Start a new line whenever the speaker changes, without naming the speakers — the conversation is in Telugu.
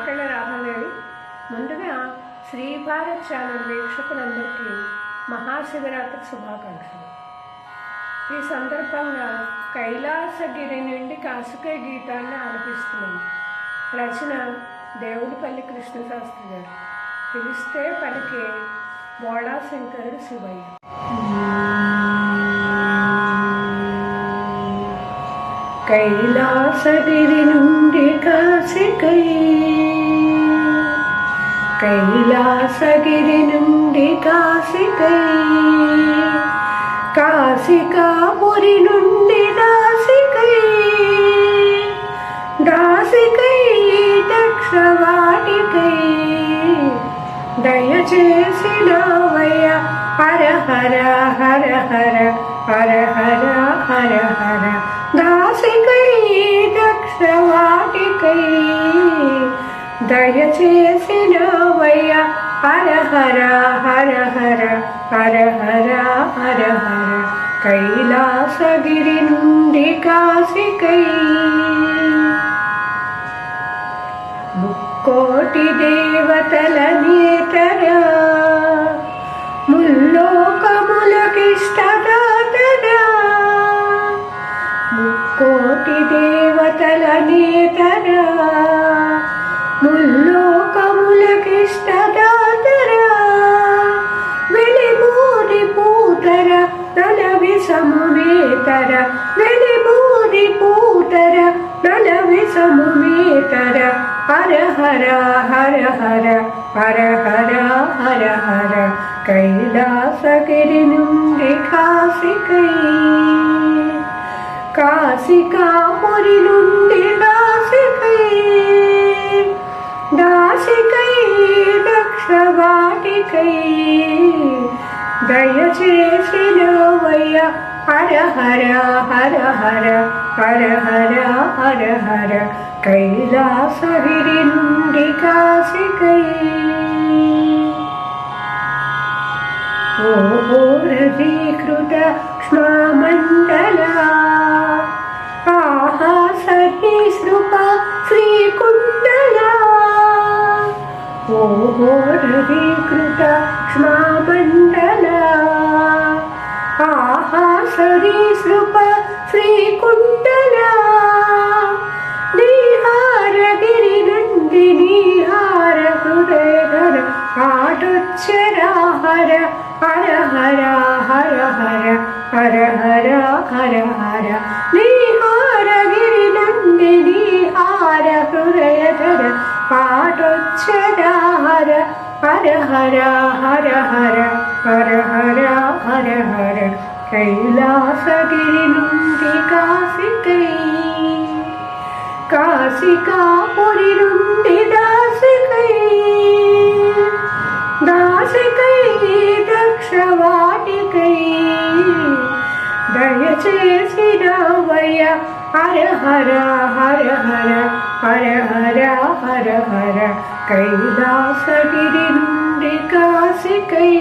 పేరు శ్రీమతి ఆకళ్ళ ముందుగా శ్రీ భారత్ ఛానల్ వీక్షకులందరికీ మహాశివరాత్రి శుభాకాంక్షలు. ఈ సందర్భంగా కైలాసగిరి నుండి కాసుకే గీతాన్ని ఆలపిస్తున్నాను రచన దేవుడిపల్లి కృష్ణశాస్త్రి గారు. పిలిస్తే పలికే బోళాశంకరుడు శివయ్య. కైలాసగిరి నుండి కైలాసగిరి నుండి కాశికై కాశికాపురి నుండి దాసికై. దాసికై దక్షవాటికై. దయచేసి నావయ్య హర హర హర హర హర హర హర హర. దాసికై దక్షవాటికై. దయచేసి నా నావయ్య హర హర హర హర హర హర హర హర. కైలాసగిరి నుండి కాశికై. ముక్కోటి దేవతల నేతరా ముల్లోకములకిష్టదాతరా ముక్కోటి దేవతల నేతరా సముమేతర వెలిబూరి పూతర ప్రణవి సముమేతర హర హర హర హర హర హర హర హర. కైలాసగిరి నుండి కాశికై కాశికాపురి నుండి దాసికై. దాసికై దక్షవాటికై. దయచేసి నవయ్య హర హర హర హర హర హర హర హర. కైలాసగిరి నుండి కాశికై ఓరధీకృత క్ష్మామండలా ఆహా సహీ సహీసృప శ్రీకుండలా ఓరధీకృత క్ష్మామండలా ఆహా సరీసృప శ్రీకుండలా నీహారగిరి నంది నీహార హృదయధర ఆటొచ్చరా హర హర హర హర హర హర హర హర హర నీహారగిరి నంది నీహార హృదయధర పాటొచ్చరా హర హర హర హర కైలాసగిరి నుండి కాశికై కాశికాపురి నుండి దాసికై దాసికై దక్షవాటికై. దయచేసి రావయ్య హర హర హర హర హర హర హర హర కైలాసగిరి నుండి కాశికై.